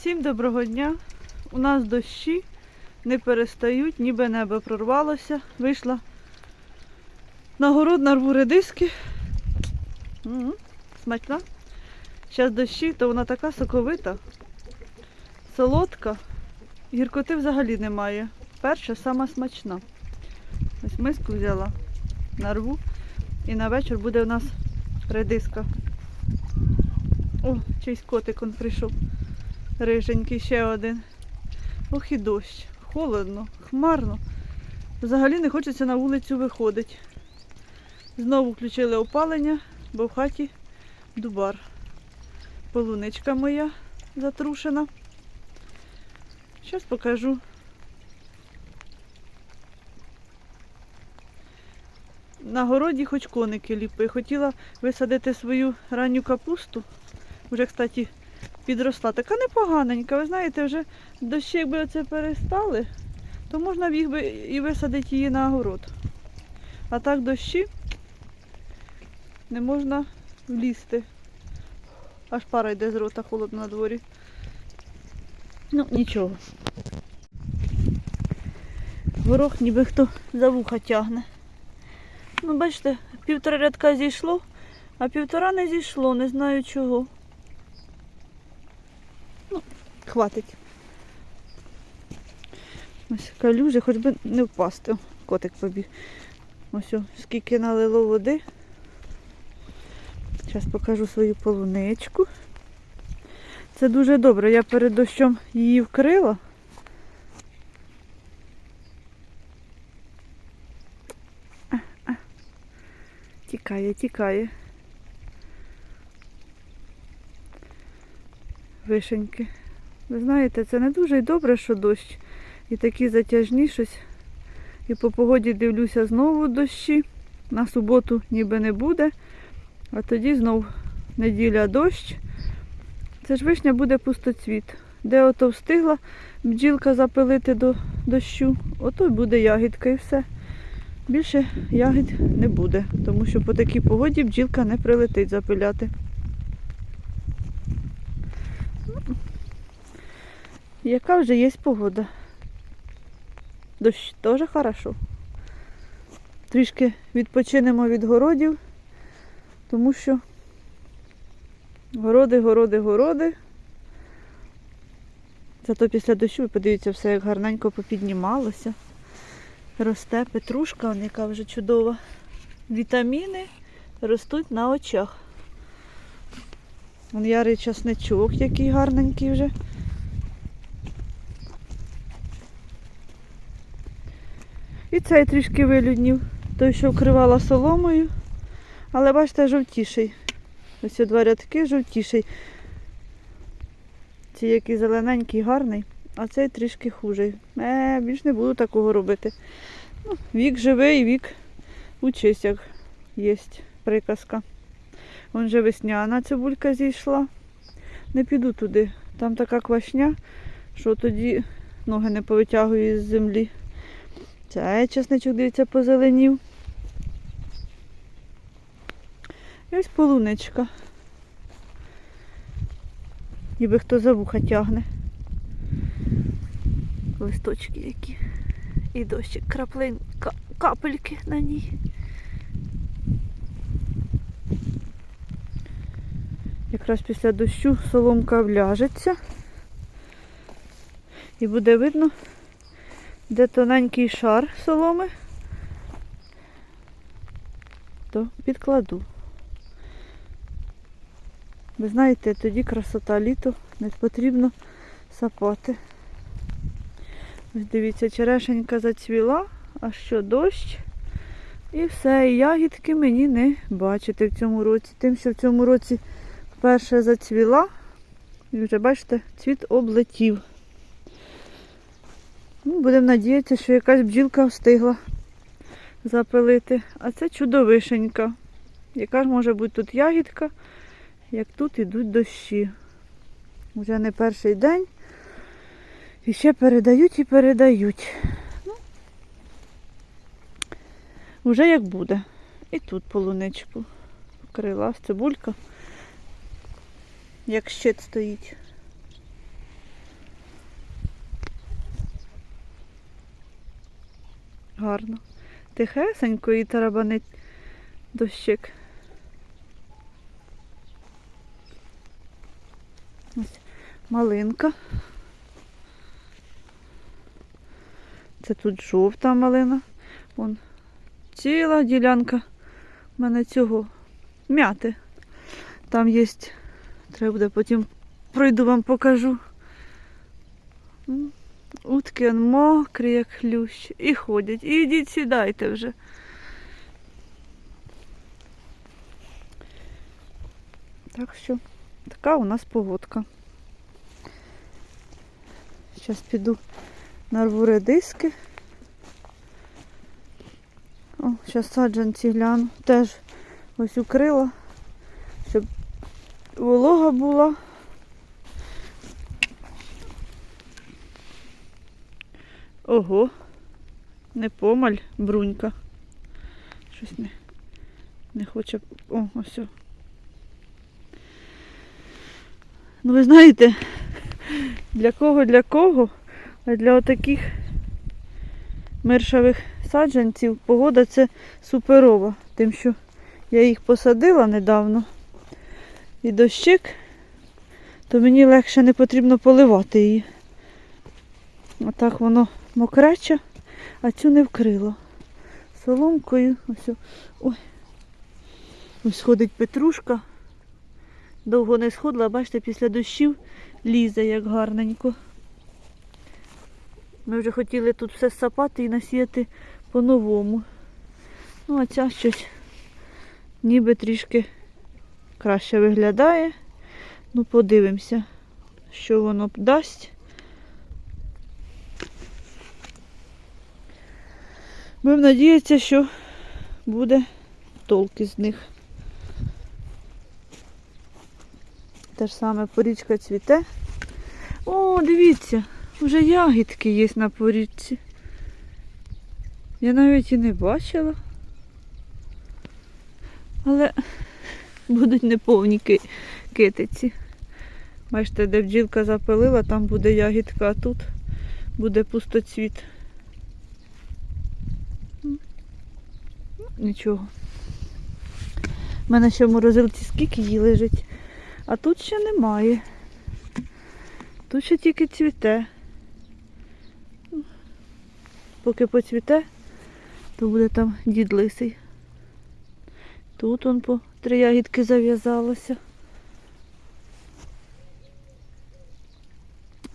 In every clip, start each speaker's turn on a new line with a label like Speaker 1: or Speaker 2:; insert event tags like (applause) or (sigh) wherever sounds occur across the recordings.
Speaker 1: Всім доброго дня. У нас дощі не перестають, ніби небо прорвалося. Вийшла на город нарву редиски. М, Смачна. Зараз дощі, то вона така соковита, солодка. Гіркоти взагалі немає. Перша сама смачна. Ось миску взяла, нарву. І на вечір буде у нас редиска. О, чийсь котик он прийшов. Риженький ще один. Ох і дощ. Холодно, хмарно. Взагалі не хочеться на вулицю виходити. Знову включили опалення, бо в хаті дубар. Полуничка моя затрушена. Зараз покажу. На городі хоч коники ліпи. Хотіла висадити свою ранню капусту. Вже, кстати, підросла. Така непоганенька. Ви знаєте, вже дощі, якби оце перестали, то можна б їх би і висадити її на огород. А так дощі не можна влізти. Аж пара йде з рота, холодно на дворі. Ну, нічого. Горох ніби хто за вуха тягне. Ну, бачите, півтора рядка зійшло, а півтора не зійшло, не знаю чого. Хватить. Ось калюжі, хоч би не впасти. Котик побіг. Ось скільки налило води. Зараз покажу свою полуничку. Це дуже добре. Я перед дощом її вкрила. Тікає, тікає. Вишеньки. Ви знаєте, це не дуже добре, що дощ. І такі затяжні щось. І по погоді дивлюся знову дощі. На суботу ніби не буде. А тоді знов неділя дощ. Це ж вишня буде пустоцвіт. Де ото встигла бджілка запилити до дощу, ото буде ягідка і все. Більше ягід не буде, тому що по такій погоді бджілка не прилетить запиляти. Яка вже є погода? Дощ теж хорошо. Трішки відпочинемо від городів, тому що городи, городи, городи. Зато після дощу, подивіться, все як гарненько попіднімалося. Росте петрушка, яка вже чудова. Вітаміни ростуть на очах. Вон ярий часничок, який гарненький вже. І цей трішки вилюднів. Той, що вкривала соломою. Але бачите, жовтіший. Ось два рядки жовтіший. Ці який зелененький, гарний, а цей трішки хужий. Е, більш не буду такого робити. Ну, вік живий, вік учись, як є приказка. Вон же весняна цибулька зійшла. Не піду туди. Там така квашня, що тоді ноги не повитягую з землі. Цей чесничок, дивіться, позеленів. І ось полуничка. Ніби хто за вуха тягне. Листочки які. І дощик, краплинка, капельки на ній. Якраз після дощу соломка вляжеться. І буде видно, де тоненький шар соломи, то підкладу. Ви знаєте, тоді красота літо, не потрібно сапати. Ось дивіться, черешенька зацвіла, а що дощ. І все, і ягідки мені не бачите в цьому році. Тим, що в цьому році вперше зацвіла. І вже бачите, цвіт облетів. Ну, будемо надіятися, що якась бджілка встигла запилити. А це чудовишенька. Яка ж може бути тут ягідка, як тут ідуть дощі. Вже не перший день. І ще передають і передають. Ну, Уже як буде. І тут полуничку вкрила цибулька, як щит стоїть. Гарно. Тихесенько і тарабанить дощик. Ось малинка. Це тут жовта малина. Вон ціла ділянка в мене цього м'яти. Там є, треба буде потім пройду вам покажу. Утки он мокрі, як хлющ, і ходять. І йдіть сідайте вже. Так що така у нас погодка. Зараз піду нарву редиски. О, зараз саджанці гляну. Теж ось укрила, щоб волога була. Ого, не помаль, брунька. Щось не, не хоче. О, ось. Ну ви знаєте, для кого, для кого, а для отаких миршавих саджанців погода це суперова. Тим, що я їх посадила недавно і дощик, то мені легше не потрібно поливати її. Отак воно мокрече, а цю не вкрило. Соломкою. Ось, ой. ось ходить петрушка. Довго не сходила, бачите, після дощів лізе як гарненько. Ми вже хотіли тут все сапати і насіяти по-новому. Ну, а ця щось ніби трішки краще виглядає. Ну, подивимося, що воно дасть. Будемо надіятися, що буде толк із них. Те ж саме порічка цвіте. О, дивіться, вже ягідки є на порічці. Я навіть і не бачила. Але будуть неповні китиці. Бачите, де бджілка запилила, там буде ягідка, а тут буде пустоцвіт. М. Ну, Нічого. У мене ще в морозилці скільки її лежить, а тут ще немає. Тут ще тільки цвіте. Поки поцвіте, то буде там дід лисий. Тут он по три ягідки зав'язалося.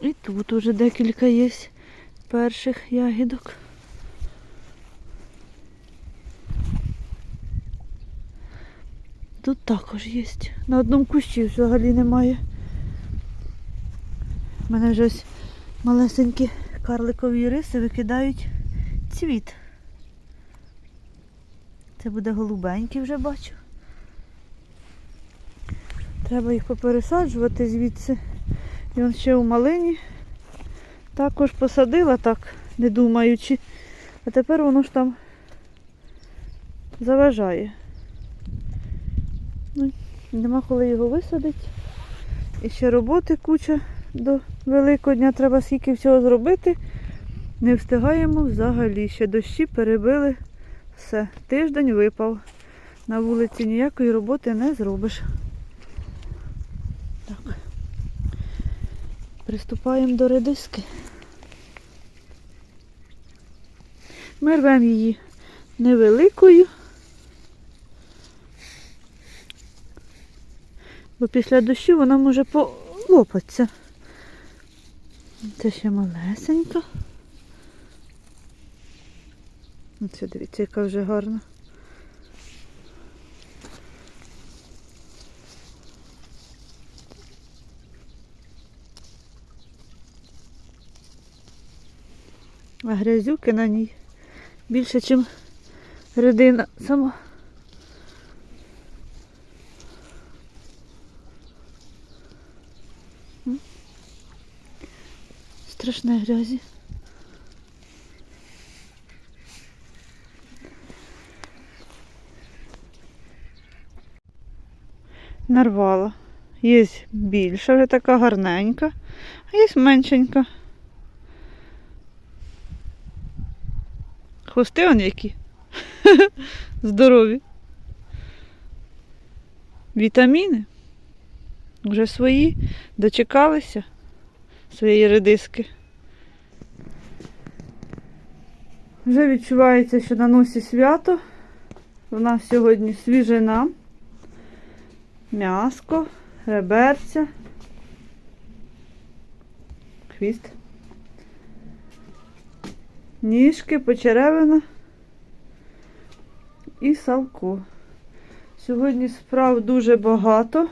Speaker 1: І тут уже декілька є перших ягідок. Тут також є. На одному кущі взагалі немає. У мене вже ось малесенькі карликові риси викидають цвіт. Це буде голубенький вже бачу. Треба їх попересаджувати звідси. І он ще у малині також посадила так, не думаючи. А тепер воно ж там заважає. Ну, нема коли його висадити. І ще роботи куча до Великого дня треба скільки всього зробити. Не встигаємо взагалі. Ще дощі перебили все. Тиждень випав. На вулиці ніякої роботи не зробиш. Так. Приступаємо до редиски. Ми рвемо її невеликою. Бо після дощу вона може полопатися. Це ще малесенька. Оце дивіться, яка вже гарна. А грязюки на ній більше, ніж редина сама. Страшне грязі. Нарвала. Є більша, вже така гарненька, а є меншенька. Хвости он які. (laughs) Здорові. Вітаміни. Вже свої. Дочекалися своєї редиски. Вже відчувається, що на носі свято. У нас сьогодні свіжина, м'яско, реберця, хвіст, ніжки, почеревина і салко. Сьогодні справ дуже багато.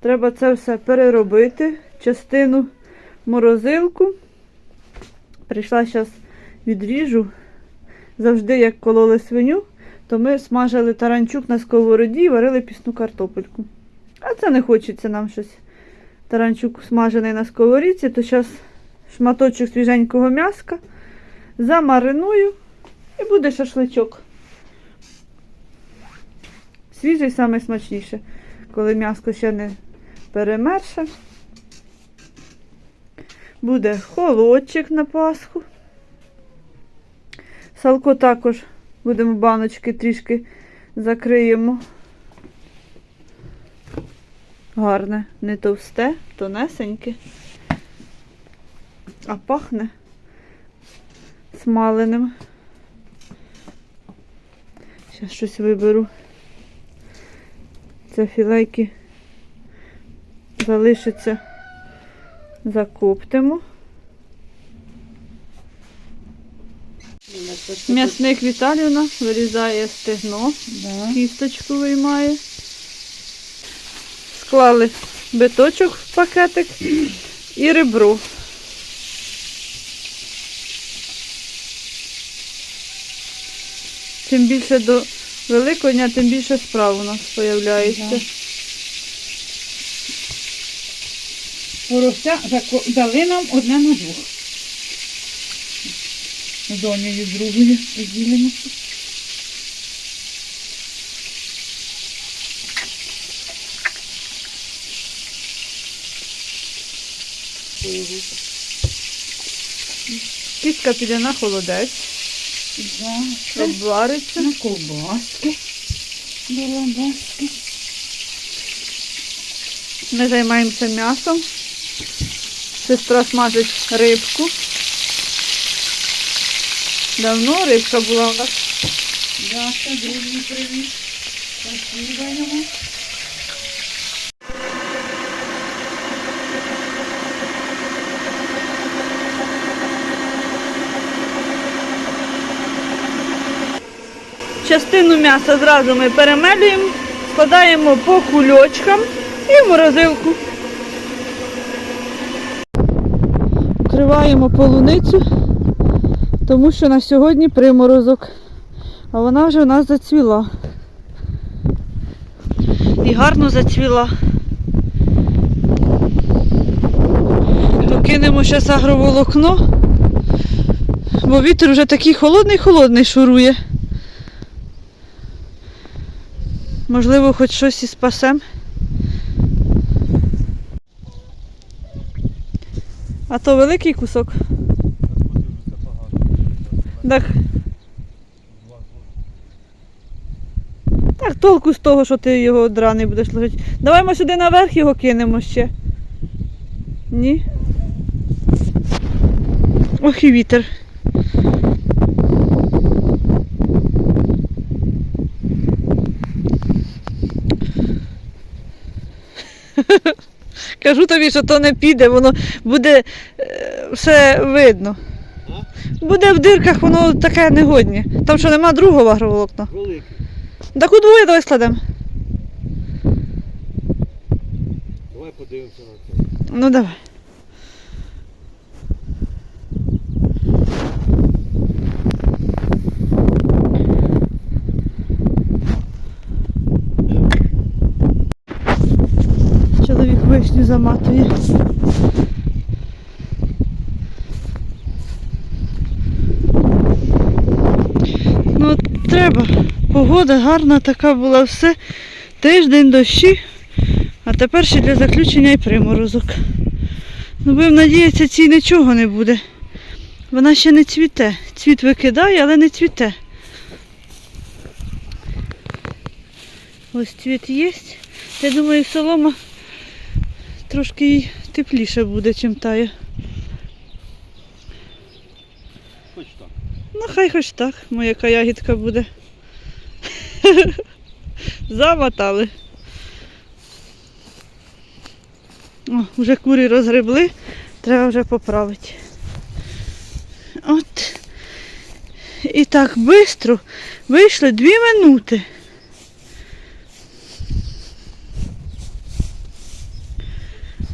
Speaker 1: Треба це все переробити. Частину морозилку. Прийшла зараз відріжу. Завжди, як кололи свиню, то ми смажили таранчук на сковороді і варили пісну картопельку. А це не хочеться нам щось. Таранчук смажений на сковорідці, то зараз шматочок свіженького м'яска замариную і буде шашличок. Свіжий саме смачніше, коли м'яско ще не перемерше. Буде холодчик на Пасху. Салко також будемо баночки трішки закриємо. Гарне, не товсте, тонесеньке, а пахне смаленим. Зараз щось виберу. Це філейки залишиться, закоптимо. М'ясник Віталіївна вирізає стегно,
Speaker 2: Да.
Speaker 1: кісточку виймає. Склали биточок в пакетик і ребро. Чим більше до Великодня, тим більше справ у нас з'являється.
Speaker 2: Зако- дали нам одне на двох. З донею другою поділимося.
Speaker 1: Кістка піде на холодець, обвариться.
Speaker 2: на ковбаски. До ламбаски.
Speaker 1: Ми займаємося м'ясом. Сестра смажить рибку. Давно рибка була у нас.
Speaker 2: Да, це другий привіз. Спасибо йому.
Speaker 1: Частину м'яса зразу ми перемелюємо, складаємо по кульочкам і в морозилку. Вкриваємо полуницю, тому що на сьогодні приморозок. А вона вже у нас зацвіла. І гарно зацвіла. То кинемо зараз агроволокно, бо вітер вже такий холодний-холодний шурує. Можливо, хоч щось і спасем. То великий кусок. Так. Так, толку з того, що ти його драний будеш ложити. Давай ми сюди наверх його кинемо ще. Ні. Ох і вітер. Кажу тобі, що то не піде, воно буде е, все видно. Буде в дирках, воно таке негодне. Там що нема другого агроволокна.
Speaker 3: Велике.
Speaker 1: Так удвоє давай складемо.
Speaker 3: Давай подивимося на це.
Speaker 1: Ну давай. Заматує. Ну, треба. Погода гарна така була, все. Тиждень дощі, а тепер ще для заключення і приморозок. Ну, будемо надіятися, цій нічого не буде. Вона ще не цвіте. цвіт викидає, але не цвіте. Ось цвіт є. Я думаю, солома трошки їй тепліше буде, чим тає.
Speaker 3: Хоч так.
Speaker 1: Ну, хай хоч так, моя ягідка буде. (laughs) Замотали. О, вже курі розгребли, треба вже поправити. От. І так швидко вийшли дві минути.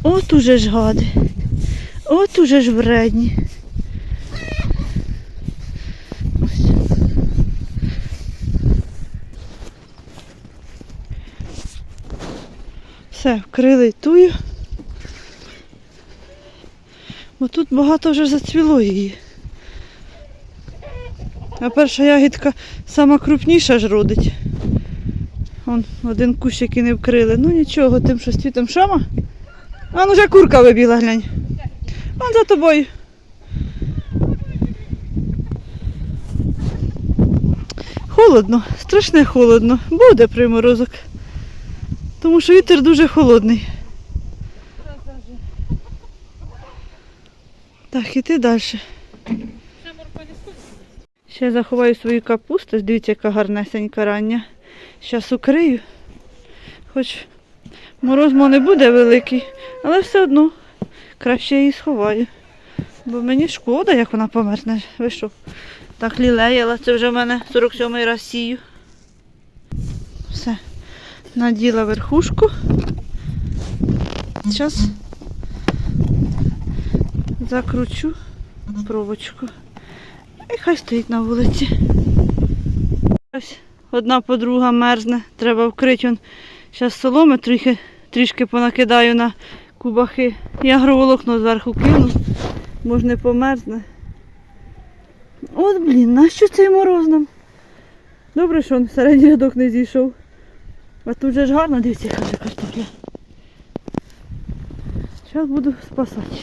Speaker 1: От уже ж гади. От уже ж вредні. Ось. Все, вкрили тую. Бо тут багато вже зацвіло її. А перша ягідка сама крупніша ж родить. Вон один кущик і не вкрили. Ну нічого, тим що з цвітом шама. А ну вже курка вибігла, глянь. Вон за тобою. Холодно, страшне холодно. Буде приморозок. Тому що вітер дуже холодний. Так, іти далі. Ще заховаю свою капусту. Дивіться, яка гарнесенька рання. Зараз укрию. Хоч мороз мо не буде великий, але все одно краще її сховаю. Бо мені шкода, як вона померзне. Ви що? Так лілеяла, це вже в мене 47-й раз сію. Все. Наділа верхушку. Зараз закручу провочку. І хай стоїть на вулиці. Ось одна подруга мерзне, треба вкрити. Зараз соломи трохи, трішки понакидаю на кубахи. І агроволокно зверху кину, може не померзне. От блін, нащо цей мороз нам? Добре, що он середній рядок не зійшов. А тут же ж гарно, дивіться, яка картопля. Зараз буду спасати.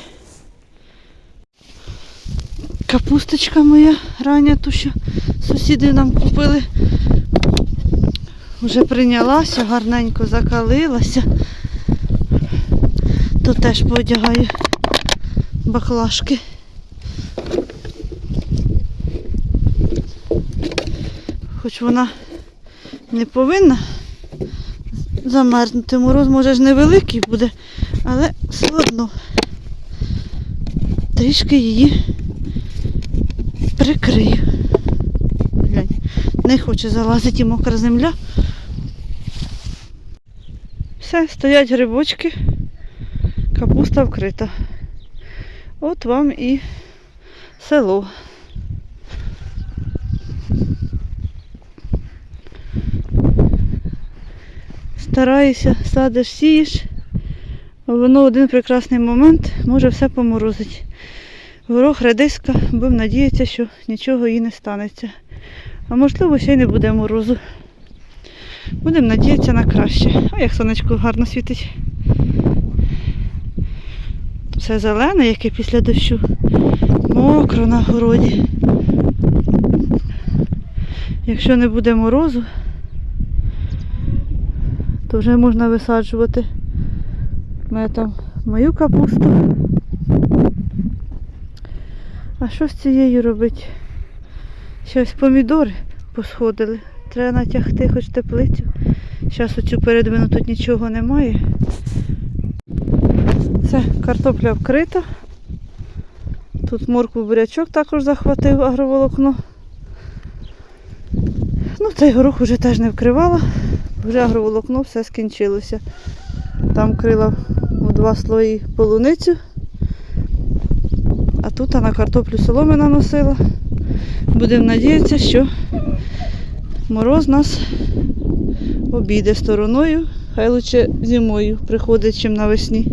Speaker 1: Капусточка моя рання, ту, що сусіди нам купили. Вже прийнялася, гарненько закалилася. То теж поодягаю баклажки. Хоч вона не повинна замерзнути. Мороз може ж невеликий буде, але все одно трішки її прикрию. Не хоче залазити мокра земля. Все, стоять грибочки, капуста вкрита. От вам і село. Стараюся, садиш, сієш, воно один прекрасний момент може все поморозити. Горох, редиска, будемо надіятися, що нічого їй не станеться. А можливо, ще й не буде морозу. Будемо надіятися на краще. А як сонечко гарно світить. Все зелене, яке після дощу. Мокро на городі. Якщо не буде морозу, то вже можна висаджувати мене там мою капусту. А що з цією робити? Щось помідори посходили. Треба натягти хоч теплицю. Зараз оцю передвину тут нічого немає. Це картопля вкрита. Тут моркву бурячок також захватив агроволокно. Ну, цей горох вже теж не вкривала, вже агроволокно все скінчилося. Там крила у два слої полуницю, а тут на картоплю соломи наносила. Будемо надіятися, що мороз нас обійде стороною, хай лучше зимою приходить, чим навесні.